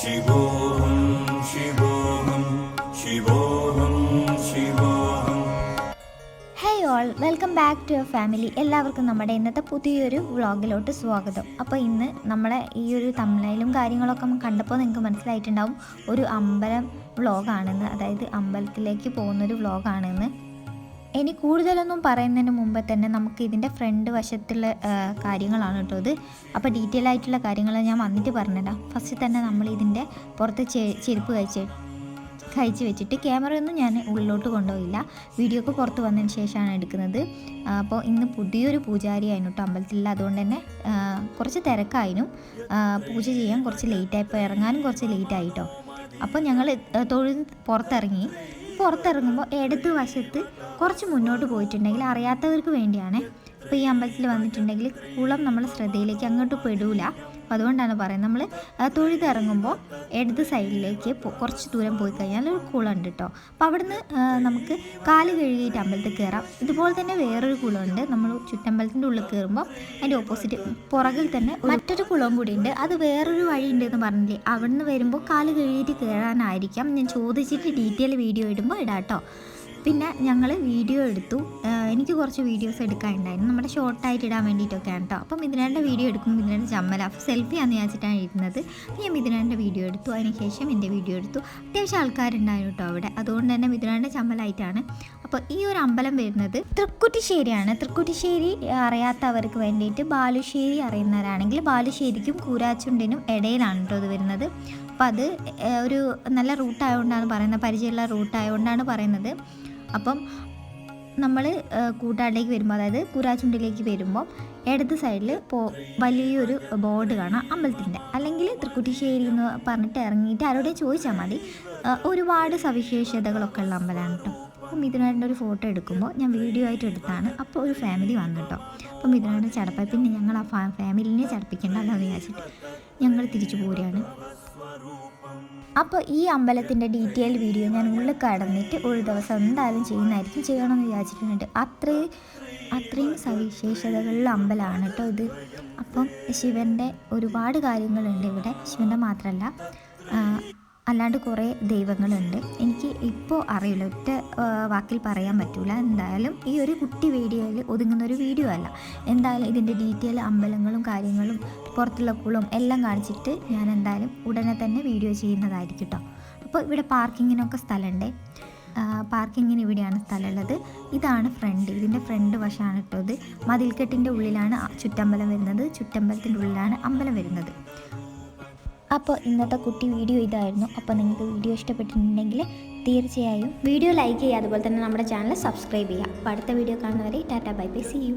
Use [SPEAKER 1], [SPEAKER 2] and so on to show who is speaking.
[SPEAKER 1] शिवोऽहं शिवोऽहं
[SPEAKER 2] all welcome back to your family എല്ലാവർക്കും നമ്മുടെ ഇന്നത്തെ പുതിയൊരു വ്ളോഗിലോട്ട് സ്വാഗതം. അപ്പോൾ ഇന്ന് നമ്മളെ ഈ ഒരു തമിഴിലും കാര്യങ്ങളൊക്കെ കണ്ടപ്പോൾ നിങ്ങൾക്ക് മനസ്സിലായിട്ടുണ്ടാവും. ഒരു അമ്പലം വ്ളോഗാണെന്ന് അതായത് അമ്പലത്തിലേക്ക് പോകുന്നൊരു വ്ളോഗാണെന്ന്. ഇനി കൂടുതലൊന്നും പറയുന്നതിന് മുമ്പേ തന്നെ നമുക്ക് ഇതിന്റെ ഫ്രണ്ട് വശത്തുള്ള കാര്യങ്ങളാണ് കേട്ടോ ഇത്. അപ്പോൾ ഡീറ്റെയിൽ ആയിട്ടുള്ള കാര്യങ്ങൾ ഞാൻ വന്നിട്ട് പറഞ്ഞുതരാം. ഫസ്റ്റ് തന്നെ നമ്മൾ ഇതിന്റെ പുറത്ത് ചെരുപ്പ് കഴിച്ച് കഴിച്ച് വെച്ചിട്ട് ക്യാമറയൊന്നും ഞാൻ ഉള്ളിലോട്ട് കൊണ്ടുപോയില്ല. വീഡിയോ ഒക്കെ പുറത്ത് വന്നതിന് ശേഷമാണ് എടുക്കുന്നത്. അപ്പോൾ ഇന്ന് പുതിയൊരു പൂജാരിയായിരുന്നു കേട്ടോ അമ്പലത്തിൽ. അതുകൊണ്ട് തന്നെ കുറച്ച് തിരക്കായിരുന്നു. പൂജ ചെയ്യാൻ കുറച്ച് ലേറ്റായപ്പോൾ ഇറങ്ങാനും കുറച്ച് ലേറ്റായിട്ടോ അപ്പോൾ ഞങ്ങൾ തൊഴിൽ പുറത്തിറങ്ങി. പുറത്തിറങ്ങുമ്പോൾ ഇടത് വശത്ത് കുറച്ച് മുന്നോട്ട് പോയിട്ടുണ്ടെങ്കിൽ അറിയാത്തവർക്ക് വേണ്ടിയാണ്. അപ്പോൾ ഈ അമ്പലത്തിൽ വന്നിട്ടുണ്ടെങ്കിൽ കുളം നമ്മളെ ശ്രദ്ധയിലേക്ക് അങ്ങോട്ട് പെടൂല. അതുകൊണ്ടാണ് പറയുന്നത്. നമ്മൾ തൊഴുതിറങ്ങുമ്പോൾ ഇടത് സൈഡിലേക്ക് കുറച്ച് ദൂരം പോയി കഴിഞ്ഞാൽ ഒരു കുളമുണ്ട് കേട്ടോ അപ്പോൾ അവിടുന്ന് നമുക്ക് കാൽ കഴുകിയിട്ട് അമ്പലത്തിൽ കയറാം ഇതുപോലെ തന്നെ വേറൊരു കുളമുണ്ട്. നമ്മൾ ചുറ്റമ്പലത്തിന്റെ ഉള്ളിൽ കയറുമ്പോൾ അതിന്റെ ഓപ്പോസിറ്റ് പുറകിൽ തന്നെ മറ്റൊരു കുളവും കൂടി ഉണ്ട്. അത് വേറൊരു വഴി ഉണ്ടെന്ന് പറഞ്ഞില്ലേ? അവിടുന്ന് വരുമ്പോൾ കാൽ കഴുകിയിട്ട് കയറാനായിരിക്കാം ഞാൻ ചോദിച്ചിട്ട് ഡീറ്റെയിൽ വീഡിയോ ഇടുമ്പോൾ ഇടാം കേട്ടോ പിന്നെ ഞങ്ങൾ വീഡിയോ എടുത്തു. എനിക്ക് കുറച്ച് വീഡിയോസ് എടുക്കാനുണ്ടായിരുന്നു. നമ്മുടെ ഷോർട്ടായിട്ട് ഇടാൻ വേണ്ടിയിട്ടൊക്കെയാണ് കേട്ടോ അപ്പം മിഥുനാന്റെ വീഡിയോ എടുക്കും മിഥുനാന്റെ ചമ്മല സെൽഫി ആണെന്ന് വിചാരിച്ചിട്ടാണ് ഇരുന്നത് അപ്പോൾ ഞാൻ മിഥുനാന്റെ വീഡിയോ എടുത്തു. അതിനുശേഷം എന്റെ വീഡിയോ എടുത്തു. അത്യാവശ്യം ആൾക്കാരുണ്ടായിരുന്നു കേട്ടോ അവിടെ. അതുകൊണ്ട് തന്നെ മിഥുനാന്റെ ചമ്മലായിട്ടാണ്. അപ്പോൾ ഈ ഒരു അമ്പലം വരുന്നത് തൃക്കുറ്റിശ്ശേരിയാണ് തൃക്കുറ്റിശ്ശേരി അറിയാത്തവർക്ക് വേണ്ടിയിട്ട് ബാലുശ്ശേരി അറിയുന്നവരാണെങ്കിൽ ബാലുശ്ശേരിക്കും കൂരാച്ചുണ്ടിനും ഇടയിലാണ് കേട്ടോ ഇത് വരുന്നത്. അപ്പോൾ അത് ഒരു നല്ല റൂട്ടായതുകൊണ്ടാണ് പറയുന്നത്. പരിചയമുള്ള റൂട്ടായതുകൊണ്ടാണ് പറയുന്നത്. അപ്പം നമ്മൾ കൂട്ടാടിലേക്ക് വരുമ്പോൾ അതായത് കുരാച്ചുണ്ടിലേക്ക് വരുമ്പോൾ ഇടത് സൈഡിൽ പോ വലിയൊരു ബോർഡ് കാണാം അമ്പലത്തിന്റെ അല്ലെങ്കിൽ തൃക്കുറ്റിശ്ശേരി എന്ന് പറഞ്ഞിട്ട് ഇറങ്ങിയിട്ട് ആരോടെ ചോദിച്ചാൽ മതി. ഒരുപാട് സവിശേഷതകളൊക്കെ ഉള്ള അമ്പലമാണ് കേട്ടോ. അപ്പം മിഥുനാടിന്റെ ഒരു ഫോട്ടോ എടുക്കുമ്പോൾ ഞാൻ വീഡിയോ ആയിട്ട് എടുത്താണ്. അപ്പോൾ ഒരു ഫാമിലി വന്നു കേട്ടോ. അപ്പം മിഥുനാടിന്റെ ചടപ്പ് പിന്നെ ഞങ്ങൾ ആ ഫാമിലിനെ ചടപ്പിക്കേണ്ട എന്ന് വിചാരിച്ചിട്ട് ഞങ്ങൾ തിരിച്ചു പോരുകയാണ്. അപ്പോൾ ഈ അമ്പലത്തിന്റെ ഡീറ്റെയിൽ വീഡിയോ ഞാൻ ഉള്ളിൽ കടന്നിട്ട് ഒരു ദിവസം എന്തായാലും ചെയ്യുന്നതായിരിക്കും ചെയ്യണമെന്ന് വിചാരിച്ചിട്ടുണ്ട്. അത്രയും അത്രയും സവിശേഷതകളുള്ള അമ്പലമാണ് കേട്ടോ ഇത്. അപ്പം ശിവന്റെ ഒരുപാട് കാര്യങ്ങളുണ്ട് ഇവിടെ. ശിവന്റെ മാത്രമല്ല അല്ലാണ്ട് കുറേ ദൈവങ്ങളുണ്ട്. എനിക്ക് ഇപ്പോൾ അറിയില്ല. ഒറ്റ വാക്കിൽ പറയാൻ പറ്റില്ല എന്തായാലും ഈ ഒരു കുട്ടി വീഡിയോയിൽ ഒതുങ്ങുന്ന ഒരു വീഡിയോ അല്ല. എന്തായാലും ഇതിന്റെ ഡീറ്റെയിൽ അമ്പലങ്ങളും കാര്യങ്ങളും പുറത്തുള്ള കുളവും എല്ലാം കാണിച്ചിട്ട് ഞാൻ എന്തായാലും ഉടനെ തന്നെ വീഡിയോ ചെയ്യുന്നതായിരിക്കും കേട്ടോ അപ്പോൾ ഇവിടെ പാർക്കിങ്ങിനൊക്കെ സ്ഥലമുണ്ട്. പാർക്കിങ്ങിന് ഇവിടെയാണ് സ്ഥലമുള്ളത്. ഇതാണ് ഫ്രണ്ട്. ഇതിന്റെ ഫ്രണ്ട് വശമാണ് കേട്ടോ ഇത്. മതിൽക്കെട്ടിന്റെ ഉള്ളിലാണ് ചുറ്റമ്പലം വരുന്നത്. ചുറ്റമ്പലത്തിന്റെ ഉള്ളിലാണ് അമ്പലം വരുന്നത്. അപ്പോൾ ഇന്നത്തെ കുട്ടി വീഡിയോ ഇതായിരുന്നു. അപ്പോൾ നിങ്ങൾക്ക് വീഡിയോ ഇഷ്ടപ്പെട്ടിട്ടുണ്ടെങ്കിൽ തീർച്ചയായും വീഡിയോ ലൈക്ക് ചെയ്യുക. അതുപോലെ തന്നെ നമ്മുടെ ചാനൽ സബ്സ്ക്രൈബ് ചെയ്യുക. അപ്പോൾ അടുത്ത വീഡിയോ കാണുന്നവരെ tata bye bye. See you